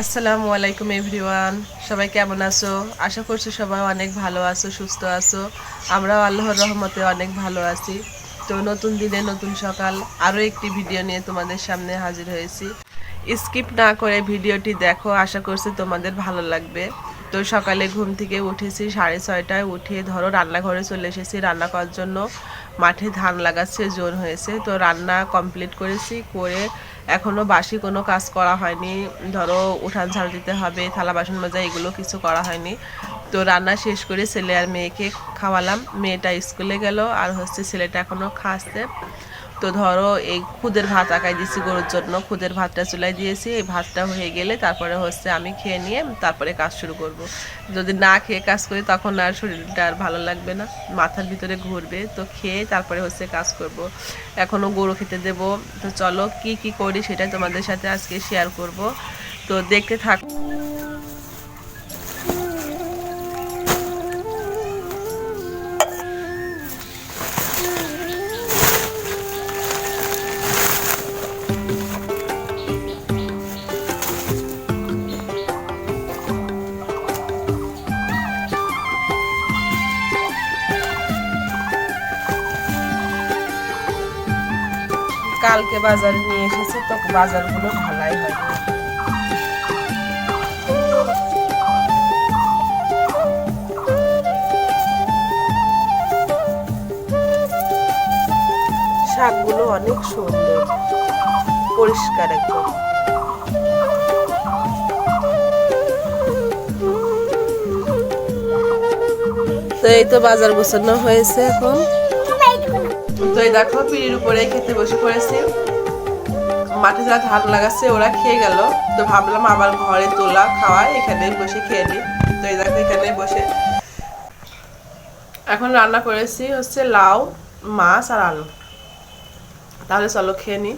আসসালামু আলাইকুম এভরিওয়ান। সবাই কেমন আছো? আশা করছি সবাই অনেক ভালো আছো, সুস্থ আছো। আমরাও আল্লাহর রহমতে অনেক ভালো আছি। তো নতুন দিনে নতুন সকাল, আরও একটি ভিডিও নিয়ে তোমাদের সামনে হাজির হয়েছি। স্কিপ না করে ভিডিওটি দেখো, আশা করছি তোমাদের ভালো লাগবে। তো সকালে ঘুম থেকে উঠেছি, সাড়ে ছয়টায় উঠে ধরো রান্নাঘরে চলে এসেছি। রান্না করার জন্য মাঠে ধান লাগাচ্ছে, জোর হয়েছে। তো রান্না কমপ্লিট করেছি, করে এখনও বাসি কোনো কাজ করা হয়নি। ধরো, উঠান ঝাড় দিতে হবে, থালা বাসন মাজা, এগুলো কিছু করা হয়নি। তো রান্না শেষ করে ছেলে আর মেয়েকে খাওয়ালাম। মেয়েটা স্কুলে গেল, আর হচ্ছে ছেলেটা এখনও খাচ্ছে। তো ধরো এই খুদের ভাত আঁকাই দিয়েছি গরুর জন্য খুদের ভাতটা চুলাই দিয়েছি, এই ভাতটা হয়ে গেলে তারপরে হচ্ছে আমি খেয়ে নিয়ে তারপরে কাজ শুরু করব। যদি না খেয়ে কাজ করি তখন আর শরীরটা আর ভালো লাগবে না, মাথার ভিতরে ঘুরবে তো খেয়ে তারপরে হচ্ছে কাজ করব। এখনও গরু খেতে দেব তো চলো কি কি করি সেটা তোমাদের সাথে আজকে শেয়ার করব তো দেখতে থাক কালকে বাজারে নিয়ে এসেছে, তো বাজারগুলো ভালাই হয় শাকগুলো অনেক সুন্দর, পরিষ্কার একদম। তো এই তো বাজার গোছানো হয়েছে এখন। তো এই দেখো, পিড়ির উপরে খেতে বসে পড়েছি। মাঠে যারা ধান লাগাচ্ছে, ওরা খেয়ে গেল। তো ভাবলাম আবার ঘরে তোলা খাওয়া এখানে বসে খেয়ে নিই। তো এই দেখো এখানে বসে। এখন রান্না করেছি হচ্ছে লাউ, মাছ আর আলু। তাহলে চলো খেয়ে নিই।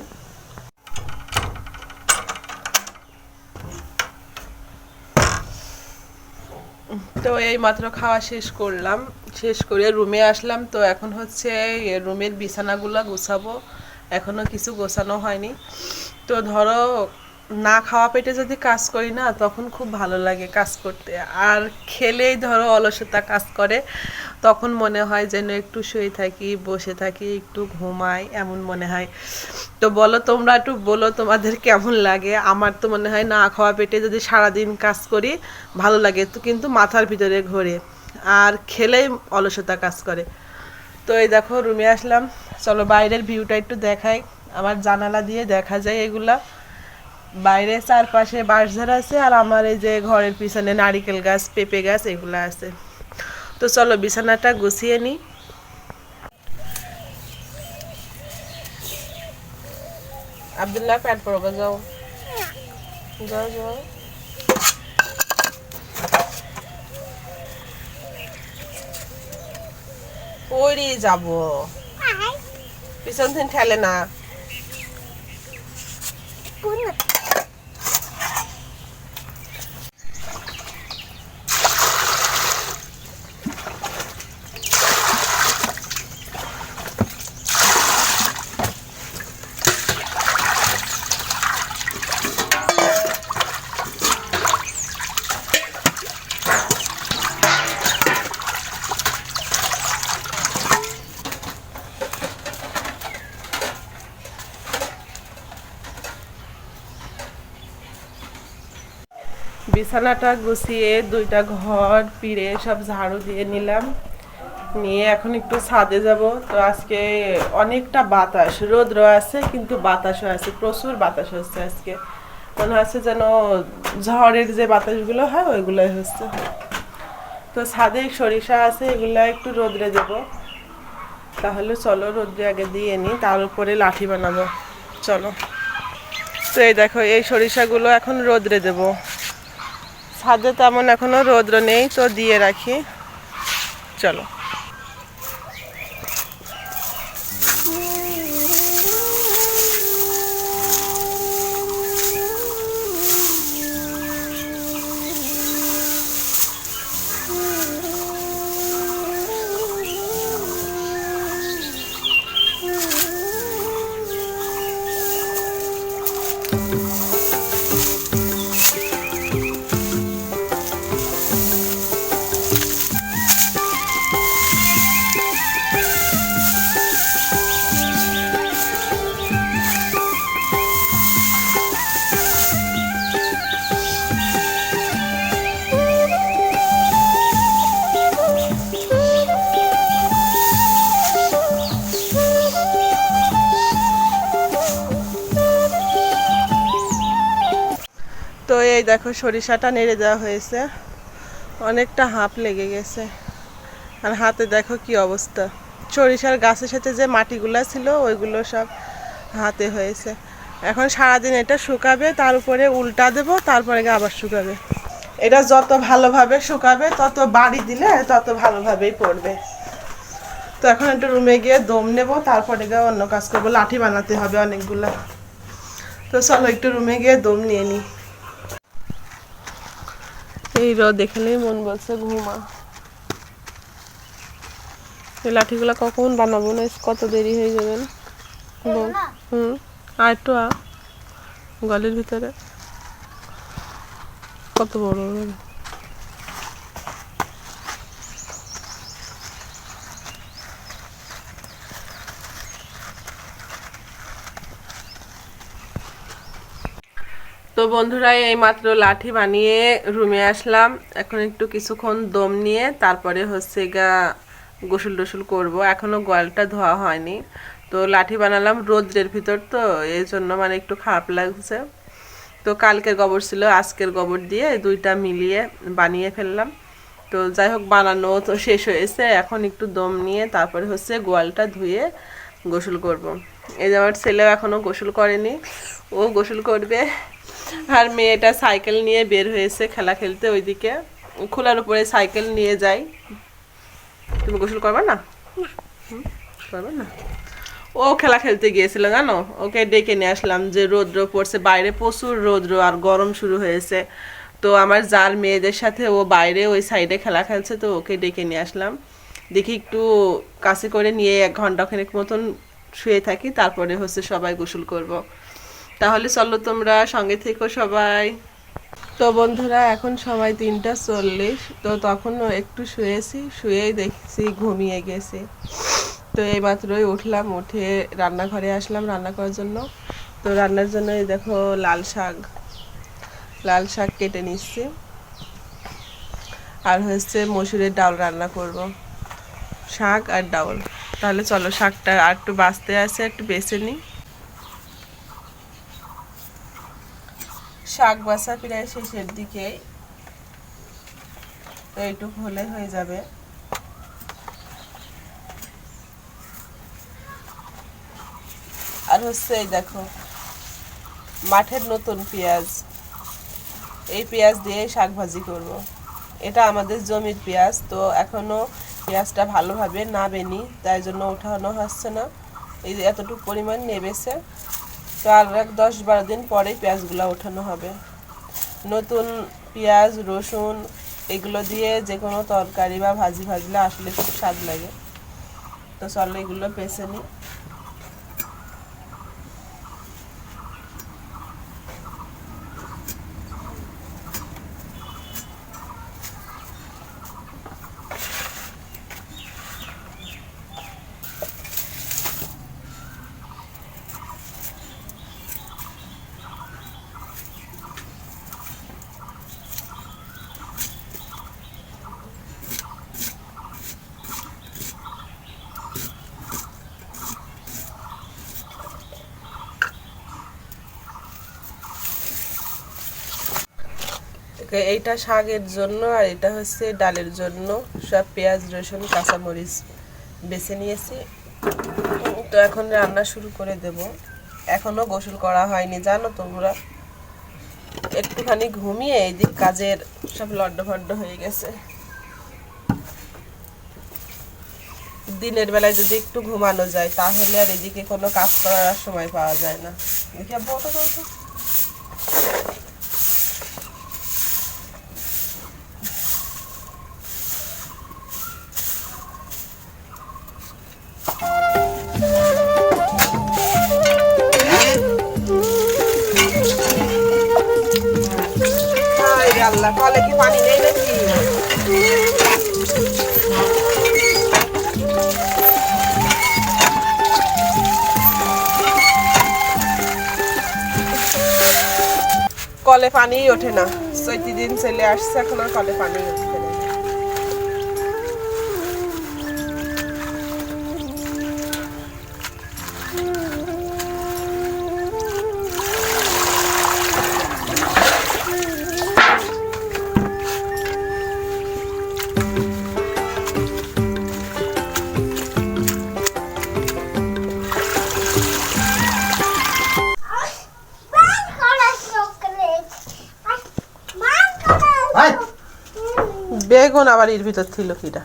তো এই মাত্র খাওয়া শেষ করলাম। শেষ করে রুমে আসলাম। তো এখন হচ্ছে রুমের বিছানাগুলো গোছাবো। এখনও কিছু গোছানো হয়নি। তো ধরো না খাওয়া পেটে যদি কাজ করি না, তখন খুব ভালো লাগে কাজ করতে। আর খেলেই ধরো অলসতা কাজ করে, তখন মনে হয় যেন একটু শুয়ে থাকি, বসে থাকি, একটু ঘুমাই, এমন মনে হয়। তো বলো তোমরা একটু বলো তোমাদের কেমন লাগে? আমার তো মনে হয় না খাওয়া পেটে যদি সারাদিন কাজ করি, ভালো লাগে। তো কিন্তু মাথার ভিতরে ঘোরে। আর খেলেই অলসতা কাজ করে। তো এই দেখো, রুমে আসলাম। চলো বাইরের ভিউটা একটু দেখাই। আমার জানালা দিয়ে দেখা যায় এগুলা। বাইরে চারপাশে বাঁশ বাঁশঝাড় আছে আর আমার এই যে ঘরের পিছনে নারিকেল গাছ, পেঁপে গাছ, এগুলো আছে। তো চলো বিছানাটা গুছিয়ে নিই আবদুল্লাহ প্যান্ট পরবো যাও। যাও যাও। ওরে যাব। পিছন থেকে ঠেলে না। বিছানাটা গুছিয়ে দুইটা ঘর পিড়ে সব ঝাড়ু দিয়ে নিলাম। নিয়ে এখন একটু ছাদে যাব। তো আজকে অনেকটা বাতাস, রোদ্র আছে কিন্তু বাতাসও আছে, প্রচুর বাতাস হচ্ছে আজকে। মনে হচ্ছে যেন ঝড়ের যে বাতাসগুলো হয়, ওইগুলোই হচ্ছে। তো ছাদে সরিষা আছে, এগুলো একটু রোদ্রে দেব। তাহলে চলো রোদ্রে আগে দিয়ে নিই, তার উপরে লাঠি বানাবো। চলো। তো এই দেখো, এই সরিষাগুলো এখন রোদ্রে দেবো। ছাদে তেমন এখনও রৌদ্র নেই তো দিয়ে রাখি। চলো। এই দেখো সরিষাটা নেড়ে দেওয়া হয়েছে। অনেকটা হাঁপ লেগে গেছে। আর হাতে দেখো কি অবস্থা। সরিষার গাছের সাথে যে মাটিগুলা ছিল, ওইগুলো সব হাতে হয়েছে। এখন সারাদিন এটা শুকাবে, তার উপরে উল্টা দেবো, তারপরে আবার শুকাবে। এটা যত ভালোভাবে শুকাবে, তত বাড়ি দিলে তত ভালোভাবেই পড়বে। তো এখন একটু রুমে গিয়ে দম নেব, তারপরে গিয়ে অন্য কাজ করব। লাঠি বানাতে হবে অনেকগুলা। তো চলো একটু রুমে গিয়ে দম নিয়ে নিই। এই রোদ দেখলেই মন বলছে ঘুমা। এই লাঠিগুলো কখন বানাবো না কত দেরি হয়ে যাবেন। হুম আর একটু আ গলের ভিতরে। কত বড় তো বন্ধুরা, এই মাত্র লাঠি বানিয়ে রুমে আসলাম। এখন একটু কিছুক্ষণ দম নিয়ে তারপরে হচ্ছে গা গোসল টোসল করব। এখনও গোয়ালটা ধোয়া হয়নি। তো লাঠি বানালাম রোদ্রের ভিতর তো, এই জন্য মানে একটু খারাপ লাগছে। তো কালকের গোবর ছিল, আজকের গোবর দিয়ে দুইটা মিলিয়ে বানিয়ে ফেললাম। তো যাই হোক, বানানো তো শেষ হয়েছে। এখন একটু দম নিয়ে তারপরে হচ্ছে গোয়ালটা ধুয়ে গোসল করব। এই যে আমার ছেলেও এখনও গোসল করেনি। ও গোসল করবে। আর মেয়েটা সাইকেল নিয়ে বের হয়েছে খেলা খেলতে ওইদিকে। খোলার উপরে সাইকেল নিয়ে যাই তুমি গোসল করবে না? করবে না? ও খেলা খেলতে গিয়েছিল, জানো? ওকে ডেকে নিয়ে আসলাম যে রৌদ্র পড়ছে, বাইরে প্রচুর রৌদ্র আর গরম শুরু হয়েছে। তো আমার যার মেয়েদের সাথে ও বাইরে ওই সাইডে খেলা খেলছে, তো ওকে ডেকে নিয়ে আসলাম। দেখি একটু কাছে করে নিয়ে এক ঘণ্টা খানেক মতন শুয়ে থাকি, তারপরে হচ্ছে সবাই গোসল করব। তাহলে চলো তোমরা সঙ্গে থেকো সবাই। তো বন্ধুরা, এখন সময় তিনটা চল্লিশ। তো তখনও একটু শুয়েছি, শুয়েই দেখছি ঘুমিয়ে গেছে। তো এই মাত্রই উঠলাম, উঠে রান্নাঘরে আসলাম রান্না করার জন্য। তো রান্নার জন্য দেখো লাল শাক লাল শাক কেটে নিচ্ছি। আর হচ্ছে মসুরের ডাল রান্না করব। শাক আর ডাউল তাহলে চলো শাকটা আর একটু বাঁচতে আছে, একটু বেছে নিই। শাক বাছা প্রায় শেষের দিকে। তো এইটুকু হলে হয়ে যাবে। আর হচ্ছে এই দেখো, মাঠের নতুন পেঁয়াজ। এই পেঁয়াজ দিয়ে শাক ভাজি করব। এটা আমাদের জমির পেঁয়াজ, তো এখনও পেঁয়াজটা ভালোভাবে নাবেনি, তাই জন্য ওঠানো হচ্ছে না। এই এতটুকু পরিমাণ নেবেছে। তো আর এক দশ বারো দিন পরেই পেঁয়াজগুলো ওঠানো হবে। নতুন পেঁয়াজ, রসুন এগুলো দিয়ে যে কোনো তরকারি বা ভাজি ভাজলে আসলে খুব স্বাদ লাগে। তো চলো এগুলো পেছে নিই। এইটা শাকের জন্য আর এটা হচ্ছে ডালের জন্য। সব পেঁয়াজ রসুন কাঁচামরিচ বেছে নিয়েছি। তো এখন রান্না শুরু করে দেব। এখনও গোসল করা হয়নি জানো তোমরা? একটুখানি ঘুমিয়ে এইদিক কাজের সব লড্ড ফড্ড হয়ে গেছে। দিনের বেলায় যদি একটু ঘুমানো যায় তাহলে আর এদিকে কোনো কাজ করার সময় পাওয়া যায় না। দেখি আব্বু, কলে পানি ওঠে না। চৈতি দিন চলে আসছে এখন আর কলে পানি উঠছে বেগুন আবার এর ভিতর ছিল কিটা?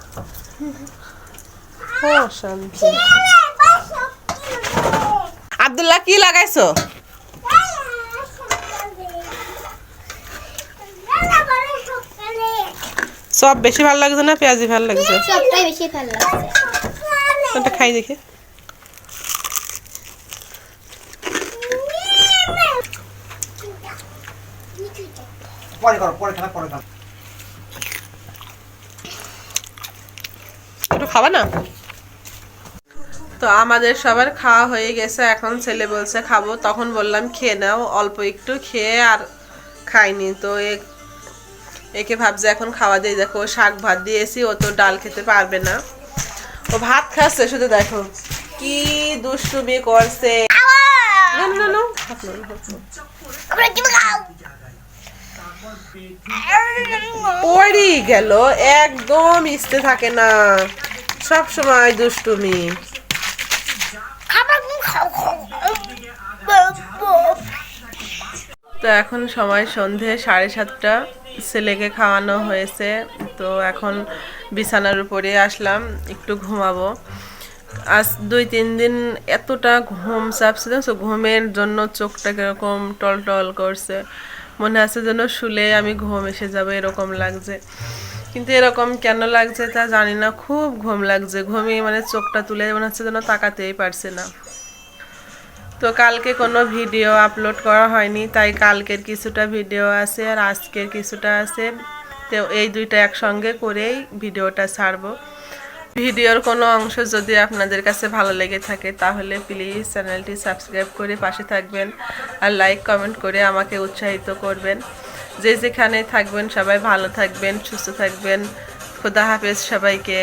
আব্দুল্লাহ কি লাগাইছো? সব বেশি ভালো লাগছে না পেঁয়াজি ভালো লাগছে? সবটাই বেশি ভালো লাগছে। ওটা খাই দেখি। পরে করো পরে খেলা পরে খেলা। খাবা না? তো আমাদের সবার খাওয়া হয়ে গেছে এখন ছেলে বলছে খাব তখন বললাম খেয়ে নাও অল্প একটু খেয়ে আর খাইনি। তো একে ভাবছে এখন খাওয়া দিয়ে দেখো শাক ভাত দিয়েছি ও তো ডাল খেতে পারবে না। ও ভাত খাচ্ছে শুধু দেখো কি দুষ্টুমি করছে। পড়ি গেল একদম ইস্তে থাকে না। সব সময় দুষ্টুমি তো এখন সময় সন্ধে সাড়ে সাতটা। ছেলেকে খাওয়ানো হয়েছে। তো এখন বিছানার উপরে আসলাম একটু ঘুমাবো। আজ দুই তিন দিন এতটা ঘুম চাপছিল তো? ঘুমের জন্য চোখটা কীরকম টল টল করছে। মনে আছে যেন শুলে আমি ঘুম এসে যাবে এরকম লাগছে। কিন্তু এরকম কেন লাগছে তা জানি না, খুব ঘুম লাগছে। ঘুমিয়ে মানে চোখটা তুলে মনে হচ্ছে যেন তাকাতেই পারছে না। তো কালকে কোনো ভিডিও আপলোড করা হয়নি, তাই কালকের কিছুটা ভিডিও আছে আর আজকের কিছুটা আছে। তো এই দুইটা একসঙ্গে করেই ভিডিওটা ছাড়বো। ভিডিওর কোনো অংশ যদি আপনাদের কাছে ভালো লেগে থাকে, তাহলে প্লিজ চ্যানেলটি সাবস্ক্রাইব করে পাশে থাকবেন আর লাইক, কমেন্ট করে আমাকে উৎসাহিত করবেন। যে যেখানে থাকবেন সবাই ভালো থাকবেন সুস্থ থাকবেন। খোদা হাফেজ সবাইকে।